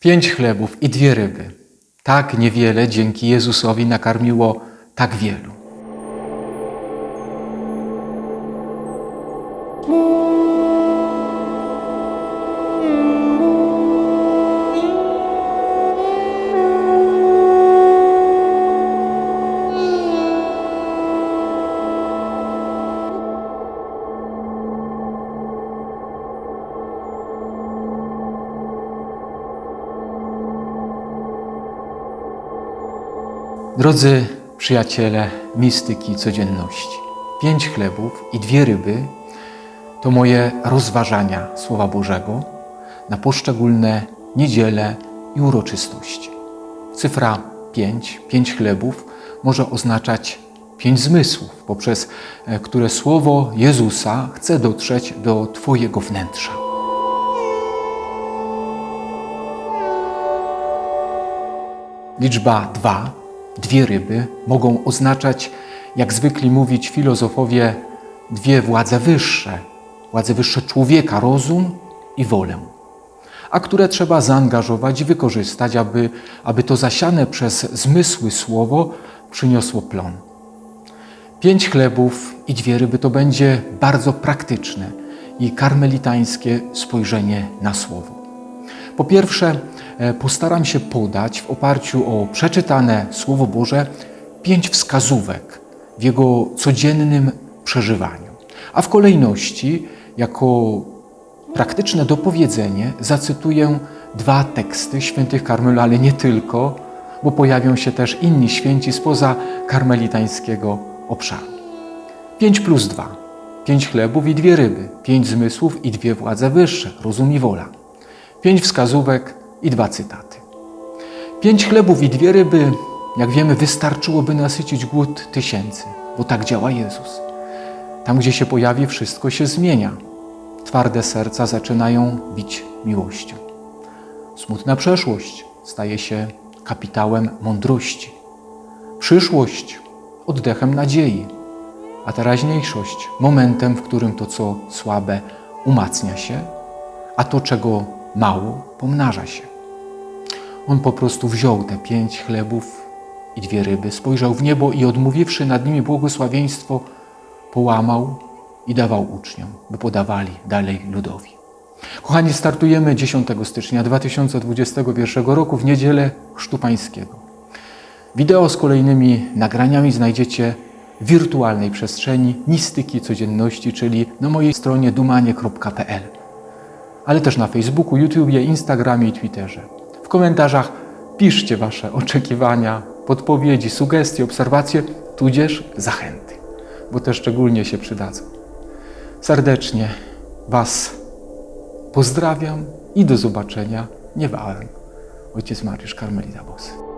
Pięć chlebów i dwie ryby. Tak niewiele dzięki Jezusowi nakarmiło tak wielu. Drodzy przyjaciele mistyki codzienności, pięć chlebów i dwie ryby to moje rozważania Słowa Bożego na poszczególne niedziele i uroczystości. Cyfra pięć, pięć chlebów może oznaczać pięć zmysłów, poprzez e, które Słowo Jezusa chce dotrzeć do Twojego wnętrza. Liczba dwa, dwie ryby, mogą oznaczać, jak zwykli mówić filozofowie, dwie władze wyższe, władze wyższe człowieka, rozum i wolę, a które trzeba zaangażować i wykorzystać, aby, aby to zasiane przez zmysły słowo przyniosło plon. Pięć chlebów i dwie ryby to będzie bardzo praktyczne i karmelitańskie spojrzenie na słowo. Po pierwsze, e, postaram się podać w oparciu o przeczytane Słowo Boże pięć wskazówek w jego codziennym przeżywaniu. A w kolejności, jako praktyczne dopowiedzenie, zacytuję dwa teksty świętych Karmelu, ale nie tylko, bo pojawią się też inni święci spoza karmelitańskiego obszaru. Pięć plus dwa. Pięć chlebów i dwie ryby, pięć zmysłów i dwie władze wyższe, rozum i wola pięć wskazówek i dwa cytaty. Pięć chlebów i dwie ryby, jak wiemy, wystarczyłoby nasycić głód tysięcy, bo tak działa Jezus. Tam, gdzie się pojawi, wszystko się zmienia. Twarde serca zaczynają bić miłością. Smutna przeszłość staje się kapitałem mądrości. Przyszłość oddechem nadziei, a teraźniejszość momentem, w którym to, co słabe, umacnia się, a to, czego mało, pomnaża się. On po prostu wziął te pięć chlebów i dwie ryby, spojrzał w niebo i odmówiwszy nad nimi błogosławieństwo, połamał i dawał uczniom, by podawali dalej ludowi. Kochani, startujemy 10 stycznia 2021 roku w niedzielę Chrztu Pańskiego. Wideo z kolejnymi nagraniami znajdziecie w wirtualnej przestrzeni mistyki codzienności, czyli na mojej stronie dumanie.pl ale też na Facebooku, YouTubie, Instagramie i Twitterze. W komentarzach piszcie Wasze oczekiwania, podpowiedzi, sugestie, obserwacje, tudzież zachęty, bo te szczególnie się przydadzą. Serdecznie Was pozdrawiam i do zobaczenia niebawem. Ojciec Mariusz Karmelita Bosy.